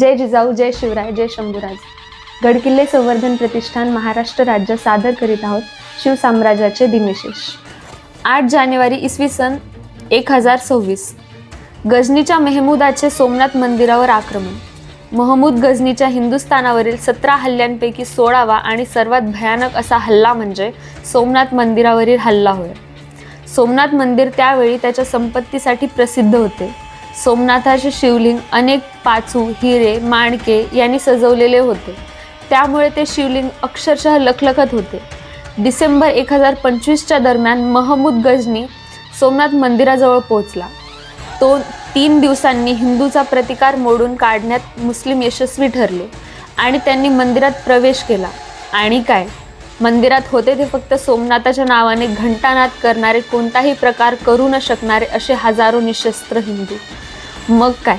जय जिजाऊ जय शिवराय जय शंभूराज. गडकिल्ले संवर्धन प्रतिष्ठान महाराष्ट्र राज्य सादर करीत आहोत शिवसाम्राज्याचे दिनविशेष आठ जानेवारी इसवी सन एक हजार सव्वीस. गजनीच्या मेहमूदाचे सोमनाथ मंदिरावर आक्रमण. महमूद गजनीच्या हिंदुस्थानावरील सतरा हल्ल्यांपैकी सोळावा आणि सर्वात भयानक असा हल्ला म्हणजे सोमनाथ मंदिरावरील हल्ला होय. सोमनाथ मंदिर त्यावेळी त्याच्या संपत्तीसाठी प्रसिद्ध होते. सोमनाथाचे शिवलिंग अनेक पाचू हिरे माणके यांनी सजवलेले होते. त्यामुळे ते शिवलिंग अक्षरशः लखलखत होते. डिसेंबर एक हजार पंचवीसच्या दरम्यान महमूद गजनी सोमनाथ मंदिराजवळ पोहोचला. तो तीन दिवसांनी हिंदूचा प्रतिकार मोडून काढण्यात मुस्लिम यशस्वी ठरले आणि त्यांनी मंदिरात प्रवेश केला. आणि काय? मंदिरात होते ते फक्त सोमनाथाच्या नावाने घंटानाद करणारे कोणताही प्रकार करू न शकणारे असे हजारो निशस्त्र हिंदू. मग काय?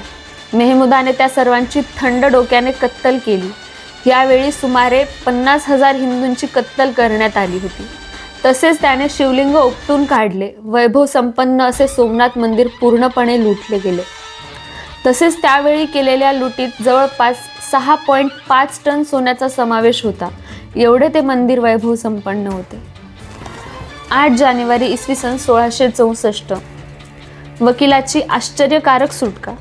मेहमुदाने त्या सर्वांची थंड डोक्याने कत्तल केली. यावेळी सुमारे पन्नास हजार हिंदूंची कत्तल करण्यात आली होती. तसेच त्याने शिवलिंग उपटून काढले. वैभव संपन्न असे सोमनाथ मंदिर पूर्णपणे लुटले गेले. तसेच त्यावेळी केलेल्या लुटीत जवळपास सहा पॉईंट पाच टन सोन्याचा समावेश होता. एवढे ते मंदिर वैभव संपन्न होते. आठ जानेवारी इसवी सन सोळाशे चौसष्ट. वकिलाची आश्चर्यकारक सुटका.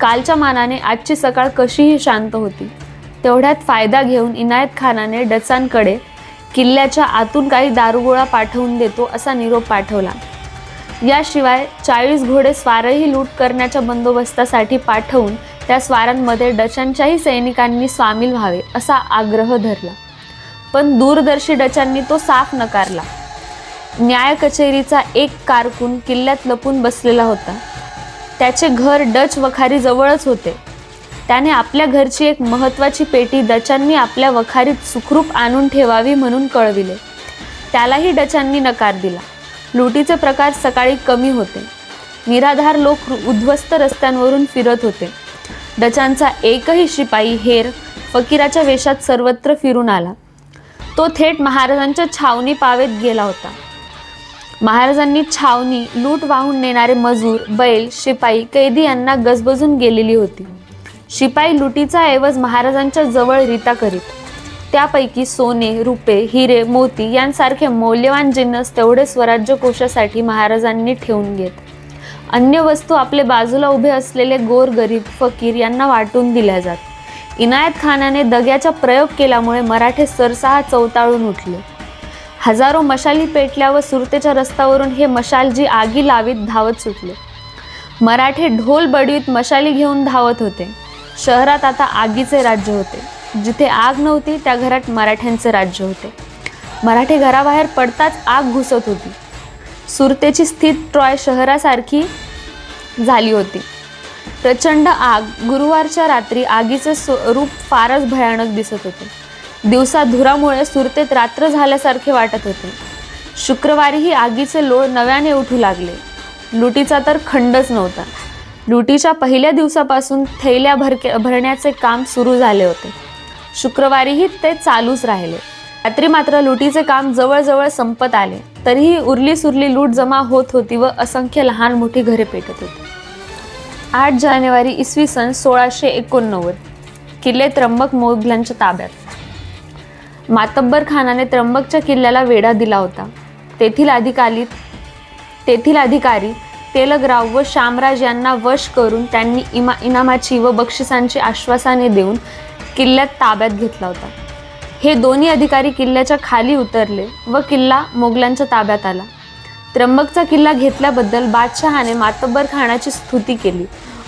कालच्या मानाने आजची सकाळ कशीही शांत होती तेवढ्यात फायदा घेऊन इनायत खानाने डचांकडे किल्ल्याच्या आतून काही दारुगोळा पाठवून देतो असा निरोप पाठवला. याशिवाय चाळीस घोडे स्वारही लूट करण्याच्या बंदोबस्तासाठी पाठवून त्या स्वारांमध्ये डचांच्याही सैनिकांनी सामील व्हावे असा आग्रह धरला. पण दूरदर्शी डचांनी तो साफ नकारला. न्याय कचेरीचा एक कारकून किल्ल्यात लपून बसलेला होता. त्याचे घर डच वखारी जवळच होते. त्याने आपल्या घरची एक महत्त्वाची पेटी डचांनी आपल्या वखारीत सुखरूप आणून ठेवावी म्हणून कळविले. त्यालाही डचांनी नकार दिला. लुटीचे प्रकार सकाळी कमी होते. निराधार लोक उद्ध्वस्त रस्त्यांवरून फिरत होते. डचांचा एकही शिपाई हेर फकीराच्या वेशात सर्वत्र फिरून आला. तो थेट महाराजांच्या छावणी पावेत गेला होता. महाराजांनी छावणी लूट वाहून नेणारे मजूर बैल शिपाई कैदी यांना गजबजून गेलेली होती. शिपाई लुटीचा ऐवज महाराजांच्या जवळ रीता करीत. त्यापैकी सोने रुपे हिरे मोती यांसारखे मौल्यवान जिन्नस तेवढे स्वराज्य कोशासाठी महाराजांनी ठेवून घेत. अन्य वस्तू आपले बाजूला उभे असलेले गोर गरीब फकीर यांना वाटून दिल्या जात. इनायत खानाने दग्याचा प्रयोग केल्यामुळे मराठे सरसहा चवताळून उठले. हजारो मशाली पेटल्या व सुरतेच्या रस्त्यावरून हे मशालजी आगी लावीत धावत सुटले. मराठे ढोल बडवीत मशाली घेऊन धावत होते. शहरात आता आगीचे राज्य होते. जिथे आग नव्हती त्या घरात मराठ्यांचे राज्य होते. मराठे घराबाहेर पडताच आग घुसत होती. सुरतेची स्थित ट्रॉय शहरासारखी झाली होती. प्रचंड आग. गुरुवारच्या रात्री आगीचे स्वरूप फारच भयानक दिसत होते. दिवसा धुरामुळे सुरतेत रात्र झाल्यासारखे वाटत होते. शुक्रवारीही आगीचे लोळ नव्याने उठू लागले. लुटीचा तर खंडच नव्हता. लुटीच्या पहिल्या दिवसापासून थैल्या भरके भरण्याचे काम सुरू झाले होते. शुक्रवारीही ते चालूच राहिले. रात्री मात्र लुटीचे काम जवळजवळ संपत आले. तरीही उरली सुरली लूट जमा होत होती व असंख्य लहान मोठी घरे पेटत होती. आठ जानेवारी इसवी सन सोळाशे एकोणनव्वद. किल्ले त्र्यंबक मोगलांच्या ताब्यात. मातब्बर खानाने त्र्यंबकच्या किल्ल्याला वेढा दिला होता. तेथील अधिकारी तेथील अधिकारी तेलगराव व शामराज यांना वश करून त्यांनी इमा इनामाची व बक्षिसांची आश्वासने देऊन किल्ल्यात ताब्यात घेतला होता. हे दोन्ही अधिकारी किल्ल्याच्या खाली उतरले व किल्ला मोगलांच्या ताब्यात आला. त्र्यंबकचा किल्ला घेतल्याबद्दल बादशहाने मातब्बर खानाची स्तुती केली.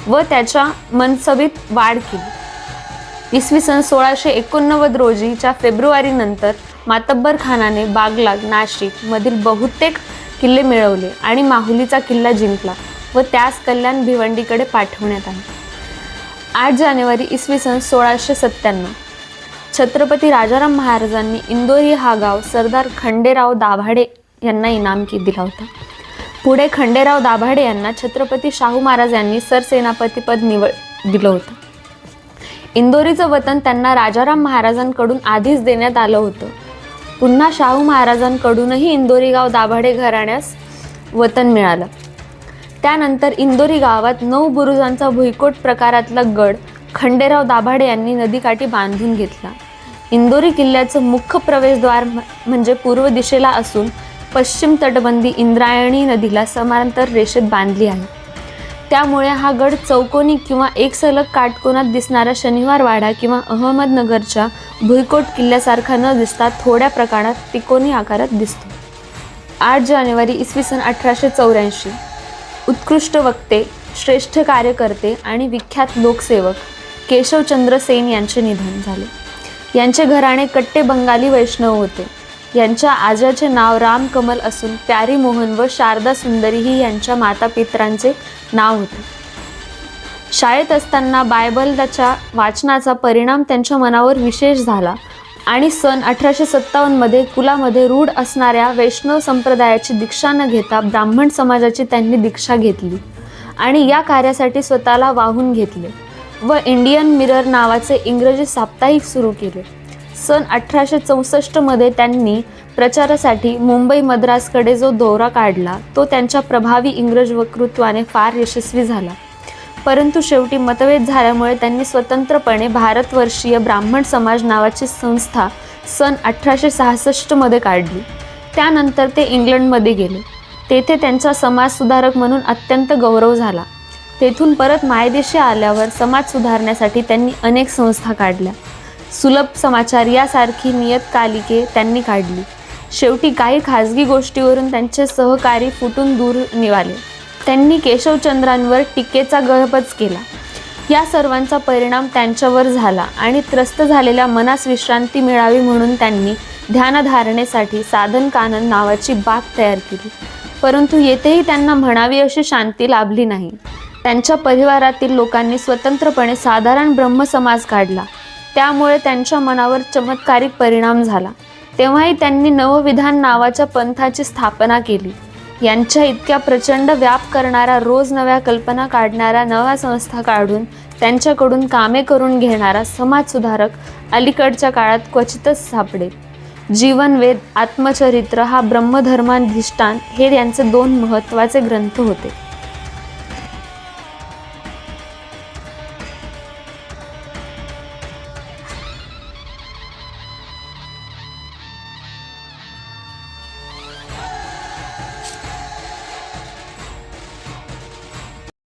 व त्याच्या मनसभेत वाढ केली. इसवी सन सोळाशे एकोणनव्वद रोजीच्या फेब्रुवारीनंतर मातब्बर खानाने बागलाग नाशिकमधील बहुतेक किल्ले मिळवले आणि माहुलीचा किल्ला जिंकला व त्यास कल्याण भिवंडीकडे पाठवण्यात आले. आठ जानेवारी इसवी सन सोळाशे सत्त्याण्णव. छत्रपती राजाराम महाराजांनी इंदोरी हा गाव सरदार खंडेराव दाभाडे यांना इनामकी दिला होता. पुढे खंडेराव दाभाडे यांना छत्रपती शाहू महाराज यांनी सरसेनापतीपद निवड दिलं होतं. इंदोरीचं वतन त्यांना राजाराम महाराजांकडून आधीच देण्यात आलं होतं. पुन्हा शाहू महाराजांकडूनही इंदोरी गाव दाभाडे घराण्यास वतन मिळालं. त्यानंतर इंदोरी गावात नऊ बुरुजांचा भुईकोट प्रकारातला गड खंडेराव दाभाडे यांनी नदीकाठी बांधून घेतला. इंदोरी किल्ल्याचं मुख्य प्रवेशद्वार म्हणजे पूर्व दिशेला असून पश्चिम तटबंदी इंद्रायणी नदीला समांतर रेषेत बांधली आहे. त्यामुळे हा गड चौकोनी किंवा एक सलग काटकोनात दिसणारा शनिवार वाडा किंवा अहमदनगरच्या भुईकोट किल्ल्यासारखा न दिसता थोड्या प्रकारात तिकोनी आकारात दिसतो. आठ जानेवारी इसवी सन अठराशे चौऱ्याऐंशी. उत्कृष्ट वक्ते श्रेष्ठ कार्यकर्ते आणि विख्यात लोकसेवक केशवचंद्र सेन यांचे निधन झाले. यांचे घराणे कट्टे बंगाली वैष्णव होते. यांच्या आजाचे नाव राम कमल असून प्यारी मोहन व शारदा सुंदरी ही यांच्या मातापित्रांचे नाव होते. शाळेत असताना बायबलच्या वाचनाचा परिणाम त्यांच्या मनावर विशेष झाला आणि सन अठराशे सत्तावन्नमध्ये कुलामध्ये रूढ असणाऱ्या वैष्णव संप्रदायाची दीक्षा न घेता ब्राह्मण समाजाची त्यांनी दीक्षा घेतली आणि या कार्यासाठी स्वतःला वाहून घेतले व इंडियन मिरर नावाचे इंग्रजी साप्ताहिक सुरू केले. सन अठराशे चौसष्टमध्ये त्यांनी प्रचारासाठी मुंबई मद्रासकडे जो दौरा काढला तो त्यांच्या प्रभावी इंग्रज वक्तृत्वाने फार यशस्वी झाला. परंतु शेवटी मतभेद झाल्यामुळे त्यांनी स्वतंत्रपणे भारतवर्षीय ब्राह्मण समाज नावाची संस्था सन अठराशे सहासष्टमध्ये काढली. त्यानंतर ते इंग्लंडमध्ये गेले. तेथे त्यांचा समाजसुधारक म्हणून अत्यंत गौरव झाला. तेथून परत मायदेशी आल्यावर समाज सुधारण्यासाठी त्यांनी अनेक संस्था काढल्या. सुलभ समाचार यासारखी नियतकालिके त्यांनी काढली. शेवटी काही खाजगी गोष्टीवरून त्यांचे सहकारी फुटून दूर निघाले. त्यांनी केशवचंद्रांवर टीकेचा गळपच केला. या सर्वांचा परिणाम त्यांच्यावर झाला आणि त्रस्त झालेल्या मनास विश्रांती मिळावी म्हणून त्यांनी ध्यानधारणेसाठी साधन कानन नावाची बाग तयार केली. परंतु येथेही त्यांना म्हणावी अशी शांती लाभली नाही. त्यांच्या परिवारातील लोकांनी स्वतंत्रपणे साधारण ब्रह्मसमाज काढला. त्यामुळे त्यांच्या मनावर चमत्कारिक परिणाम झाला. तेव्हाही त्यांनी नवविधान नावाच्या पंथाची स्थापना केली. यांच्या इतक्या प्रचंड व्याप करणारा रोज नव्या कल्पना काढणाऱ्या नव्या संस्था काढून त्यांच्याकडून कामे करून घेणारा समाजसुधारक अलीकडच्या काळात क्वचितच सापडेल. जीवनवेद आत्मचरित्र हा ब्रह्मधर्माधिष्ठान हे यांचे दोन महत्त्वाचे ग्रंथ होते.